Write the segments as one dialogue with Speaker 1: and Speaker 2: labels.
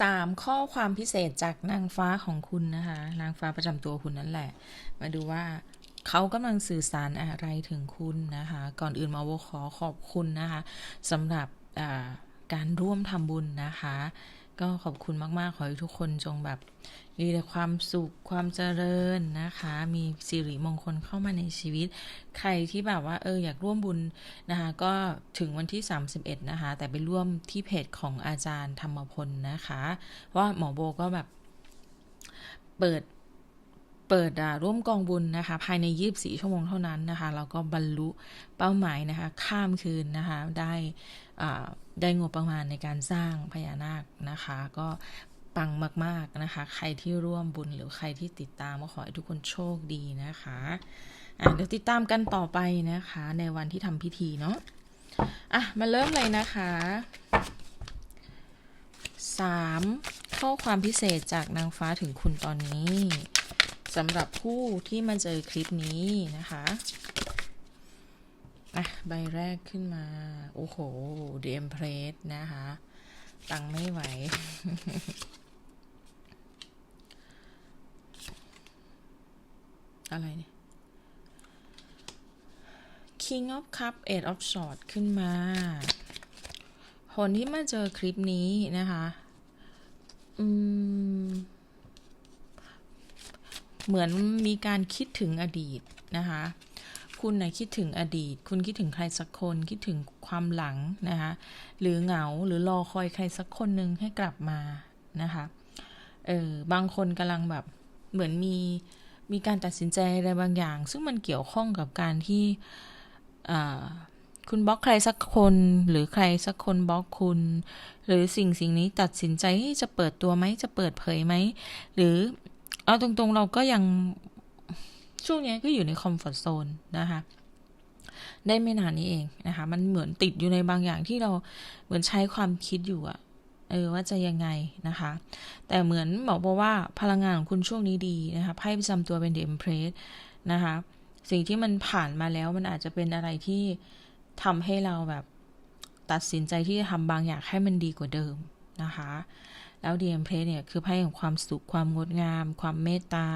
Speaker 1: สามข้อความพิเศษจากนางฟ้าของคุณนะคะ นางฟ้าประจำตัวคุณนั่นแหละ มาดูว่าเขากำลังสื่อสารอะไรถึงคุณนะคะ ก่อนอื่นมาโวขอขอบคุณนะคะสำหรับการร่วมทำบุญนะคะ ก็ขอบคุณมาก ๆ ขอให้ทุกคนจงแบบมีแต่ความสุขความเจริญนะคะ มีสิริมงคลเข้ามาในชีวิต ใครที่แบบว่าเอออยากร่วมบุญนะคะ ก็ถึงวันที่ 31 นะคะ แต่ไปร่วมที่เพจของอาจารย์ธรรมพลนะคะ ว่าหมอโบก็แบบเปิด เปิดร่วมกองบุญนะคะภายใน 24 ชั่วโมงเท่านั้นนะคะแล้วก็บรรลุเป้าหมายนะคะข้ามคืนนะคะได้ได้งบประมาณในการสร้างพญานาคนะคะ ก็ปังมากๆนะคะ ใครที่ร่วมบุญหรือใครที่ติดตามก็ขอให้ทุกคนโชคดีนะคะะเดี๋ยวติดตามกันต่อไปนะคะ ในวันที่ทำพิธีเนาะอะมาเริ่มเลยนะคะสามข้อความพิเศษจากนางฟ้าถึงคุณตอนนี้ สำหรับผู้ที่มาเจอคลิปนี้นะคะอะใบแรกขึ้นมา โอ้โหเดมเพรสนะคะ ตังไม่ไหว อะไรเนี่ย King of Cup Eight of Swords ขึ้นมา คนที่มาเจอคลิปนี้นะคะ อืม เหมือนมีการคิดถึงอดีตนะคะ คุณนะคิดถึงอดีต คุณคิดถึงใครสักคน คิดถึงความหลังนะคะ หรือเหงา หรือรอคอยใครสักคนหนึ่งให้กลับมานะคะ เออ บางคนกำลังแบบเหมือนมีมีการตัดสินใจอะไรบางอย่าง ซึ่งมันเกี่ยวข้องกับการที่อ่าคุณบล็อกใครสักคนหรือใครสักคนบล็อกคุณ หรือสิ่งสิ่งนี้ตัดสินใจจะเปิดตัวไหมจะเปิดเผยไหม หรือ เอาตรงๆเราก็ยังช่วงนี้ก็อยู่ในคอมฟอร์ทโซนนะคะได้ไม่นานนี้เองนะคะ มันเหมือนติดอยู่ในบางอย่างที่เราเหมือนใช้ความคิดอยู่อะเออว่าจะยังไงนะคะ แต่เหมือนบอกบอกว่าพลังงานของคุณช่วงนี้ดีนะคะไพ่ประจำตัวเป็นเดมเพรสนะคะ สิ่งที่มันผ่านมาแล้วมันอาจจะเป็นอะไรที่ทำให้เราแบบตัดสินใจที่จะทำบางอย่างให้มันดีกว่าเดิมนะคะ แล้วดีเอ็มเพลเนี่ยคือไพ่ของความสุขความงดงาม ความเมตตา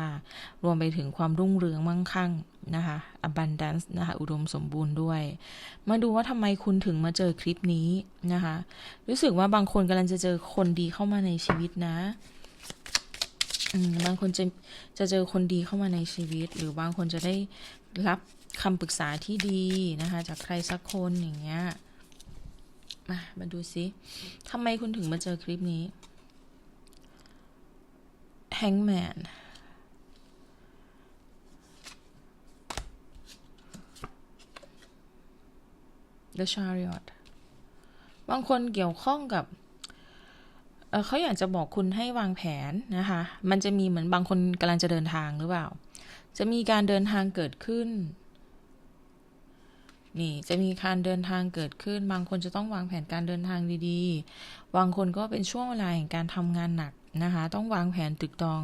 Speaker 1: รวมไปถึงความรุ่งเรืองมั่งคั่งนะคะ abundance นะคะ อุดมสมบูรณ์ด้วย มาดูว่าทำไมคุณถึงมาเจอคลิปนี้นะคะ รู้สึกว่าบางคนกำลังจะเจอคนดีเข้ามาในชีวิตนะบางคนจะจะเจอคนดีเข้ามาในชีวิต หรือบางคนจะได้รับคำปรึกษาที่ดีนะคะ จากใครสักคนอย่างเงี้ยมามาดูซิทำไมคุณถึงมาเจอคลิปนี้ Hangman The Chariot บางคนเกี่ยวข้องกับเเขาอยากจะบอกคุณให้วางแผนนะคะ มันจะมีเหมือนบางคนกำลังจะเดินทางหรือเปล่า จะมีการเดินทางเกิดขึ้น นี่จะมีการเดินทางเกิดขึ้น บางคนจะต้องวางแผนการเดินทางดีๆ บางคนก็เป็นช่วงเวลาแห่งการทำงานหนัก นะคะ ต้องวางแผนตึกตอง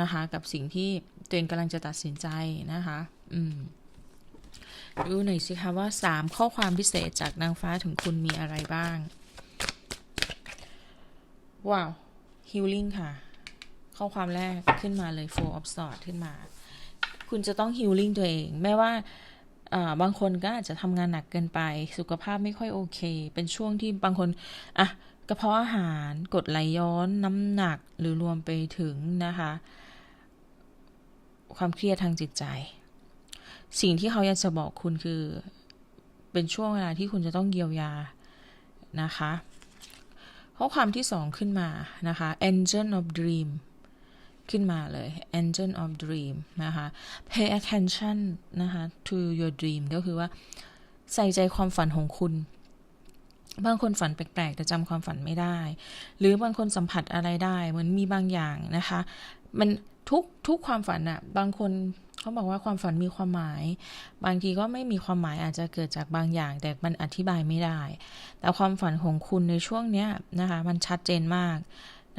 Speaker 1: นะคะ กับสิ่งที่ตัวเองกำลังจะตัดสินใจนะคะ อืมดูหน่อยสิคะว่าสามข้อความพิเศษจากนางฟ้าถึงคุณมีอะไรบ้าง ว้าว healing ค่ะ ข้อความแรกขึ้นมาเลย four of swords ขึ้นมา คุณจะต้อง healing ตัวเอง แม้ว่าอ่าบางคนก็อาจจะทำงานหนักเกินไป สุขภาพไม่ค่อยโอเค เป็นช่วงที่บางคน อะ กระเพาะอาหารกดไหลย้อนน้ำหนักหรือรวมไปถึงนะคะ ความเครียดทางจิตใจ สิ่งที่เขาอยากจะบอกคุณคือ เป็นช่วงเวลาที่คุณจะต้องเยียวยานะคะข้อความที่สองขึ้นมานะคะ Angel of Dream ขึ้นมาเลย Angel of Dream นะคะ Pay attention นะคะ to your dream ก็คือว่าใส่ใจความฝันของคุณ บางคนฝันแปลกๆ แต่จำความฝันไม่ได้ หรือบางคนสัมผัสอะไรได้ เหมือนมีบางอย่างนะคะ มันทุกทุกความฝันอะบางคนเขาบอกว่าความฝันมีความหมาย บางทีก็ไม่มีความหมายอาจจะเกิดจากบางอย่าง แต่มันอธิบายไม่ได้ แต่ความฝันของคุณในช่วงเนี้ยนะคะ มันชัดเจนมาก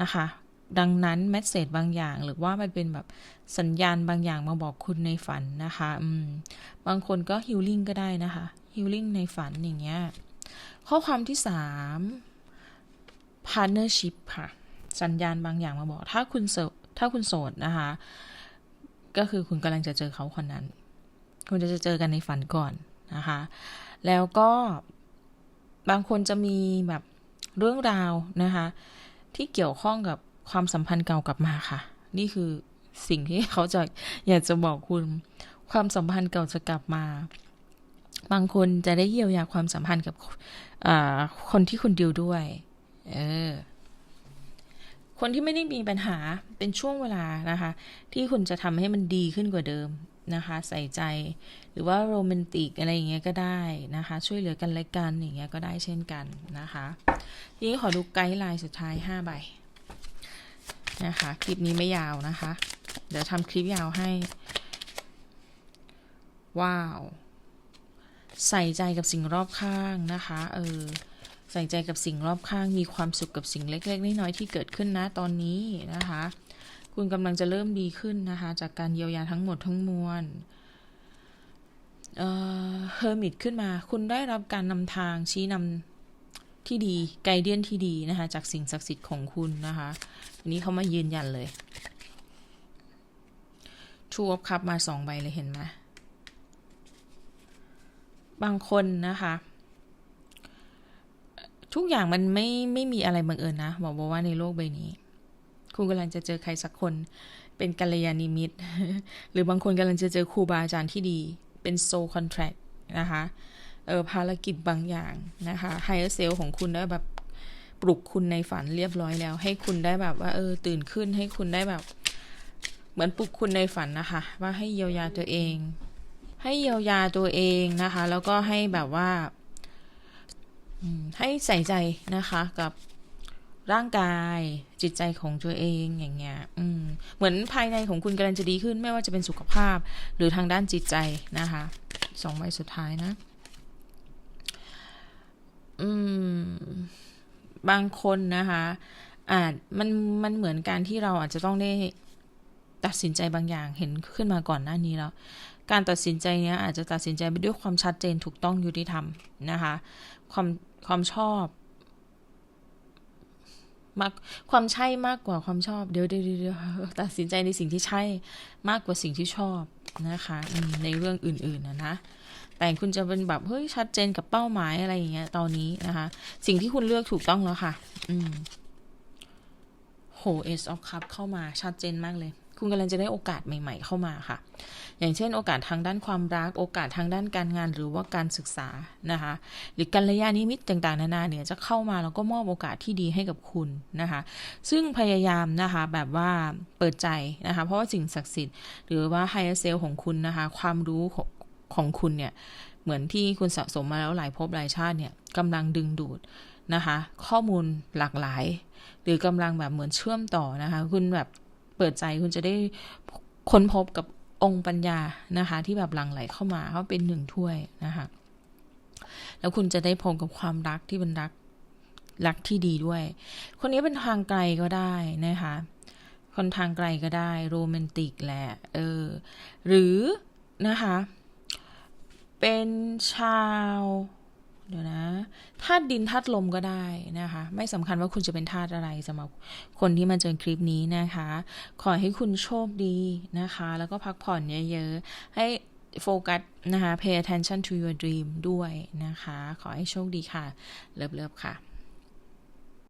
Speaker 1: นะคะ ดังนั้นแมสเซจบางอย่าง หรือว่ามันเป็นแบบสัญญาณบางอย่างมาบอกคุณในฝันนะคะ อืม บางคนก็ฮิลลิ่งก็ได้นะคะฮิลลิ่งในฝันอย่างเงี้ย ข้อความที่สาม partnership ค่ะ สัญญาณบางอย่างมาบอก ถ้าคุณโสดถ้าคุณโสดนะคะ ก็คือคุณกำลังจะเจอเขาคนนั้น คุณจะเจอกันในฝันก่อนนะคะ แล้วก็บางคนจะมีแบบเรื่องราวนะคะ ที่เกี่ยวข้องกับความสัมพันธ์เก่ากลับมาค่ะ นี่คือสิ่งที่เขาจะอยากจะบอกคุณความสัมพันธ์เก่าจะกลับมา บางคนจะได้เยียวยาความสัมพันธ์กับ คนที่คุณดิวด้วย เออ คนที่ไม่ได้มีปัญหาเป็นช่วงเวลานะคะ ที่คุณจะทำให้มันดีขึ้นกว่าเดิมนะคะ ใส่ใจ หรือว่าโรแมนติกอะไรอย่างเงี้ยก็ได้นะคะ ช่วยเหลือกันและกันอย่างเงี้ยก็ได้เช่นกันนะคะทีนี้ขอดูไกด์ไลน์สุดท้าย5ใบนะคะ คลิปนี้ไม่ยาวนะคะ เดี๋ยวทำคลิปยาวให้ ว้าว ใส่ใจกับสิ่งรอบข้างนะคะ เออ ใส่ใจกับสิ่งรอบข้าง มีความสุขกับสิ่งเล็ก ๆ น้อยๆที่เกิดขึ้นนะตอนนี้นะคะ คุณกำลังจะเริ่มดีขึ้นนะคะ จากการเยียวยาทั้งหมดทั้งมวลเฮอร์มิตขึ้นมา คุณได้รับการนำทางชี้นำที่ดีไกด์เดียนที่ดีนะคะ จากสิ่งศักดิ์สิทธิ์ของคุณนะคะอันนี้เขามายืนยันเลยชูออฟคัพมาสองใบเลยเห็นไหม บางคนนะคะ ทุกอย่างมันไม่ไม่มีอะไรบังเอิญนะบอกว่าในโลกใบนี้ คุณกำลังจะเจอใครสักคนเป็นกัลยาณมิตร หรือบางคนกำลังจะเจอครูบาอาจารย์ที่ดี เป็นโซลคอนแทรคนะคะเออภารกิจบางอย่างนะคะไฮเออร์เซลของคุณได้แบบปลุกคุณในฝันเรียบร้อยแล้ว ให้คุณได้แบบว่าเออตื่นขึ้นให้คุณได้แบบ เหมือนปลุกคุณในฝันนะคะ ว่าให้เยียวยาตัวเอง ให้เยียวยาตัวเองนะคะ แล้วก็ให้แบบว่าให้ใส่ใจนะคะกับร่างกายจิตใจของตัวเองอย่างเงี้ยเหมือนภายในของคุณกำลังจะดีขึ้น ไม่ว่าจะเป็นสุขภาพหรือทางด้านจิตใจนะคะสองใบสุดท้ายนะอืมบางคนนะคะอาจมันมันเหมือนการที่เราอาจจะต้องได้ตัดสินใจบางอย่างเห็นขึ้นมาก่อนหน้านี้แล้ว การตัดสินใจเนี้ยอาจจะตัดสินใจไปด้วยความชัดเจนถูกต้องยุติธรรมนะคะ ความความชอบมากความใช่มากกว่าความชอบเดี๋ยวเดี๋ยวตัดสินใจในสิ่งที่ใช่มากกว่าสิ่งที่ชอบนะคะในเรื่องอื่นๆนะนะแต่คุณจะเป็นแบบเฮ้ยชัดเจนกับเป้าหมายอะไรอย่างเงี้ยตอนนี้นะคะ สิ่งที่คุณเลือกถูกต้องแล้วค่ะ อืมโหเอสออฟคัพเข้ามาชัดเจนมากเลย คุณกำลังจะได้โอกาสใหม่ ๆ เข้ามาค่ะ อย่างเช่น โอกาสทางด้านความรัก โอกาสทางด้านการงานหรือว่าการศึกษานะคะ หรือกัลยาณมิตต่างๆ นานาเนี่ยจะเข้ามาแล้วก็มอบโอกาสที่ดีให้กับคุณนะคะ ซึ่งพยายามนะคะแบบว่าเปิดใจนะคะ เพราะว่าสิ่งศักดิ์สิทธิ์หรือว่าไฮเซลของคุณนะคะ ความรู้ของของคุณเนี่ยเหมือนที่คุณสะสมมาแล้วหลายภพหลายชาติเนี่ยกำลังดึงดูดนะคะ ข้อมูลหลากหลาย หรือกำลังแบบเหมือนเชื่อมต่อนะคะ คุณแบบ เปิดใจคุณจะได้ค้นพบกับองค์ปัญญานะคะ ที่แบบหลั่งไหลเข้ามาเขาเป็นหนึ่งถ้วยนะคะแล้วคุณจะได้พบกับความรักที่เป็นรักรักที่ดีด้วย คนนี้เป็นทางไกลก็ได้นะคะ คนทางไกลก็ได้โรแมนติกแหละเออหรือนะคะ เป็นชาว เดี๋ยวนะธาตุดินธาตุลมก็ได้นะคะ ไม่สำคัญว่าคุณจะเป็นธาตุอะไรสำหรับคนที่มาเจอคลิปนี้นะคะ ขอให้คุณโชคดีนะคะ แล้วก็พักผ่อนเยอะๆ ให้โฟกัสนะคะ pay attention to your dream ด้วยนะคะ ขอให้โชคดีค่ะ เลิฟๆค่ะ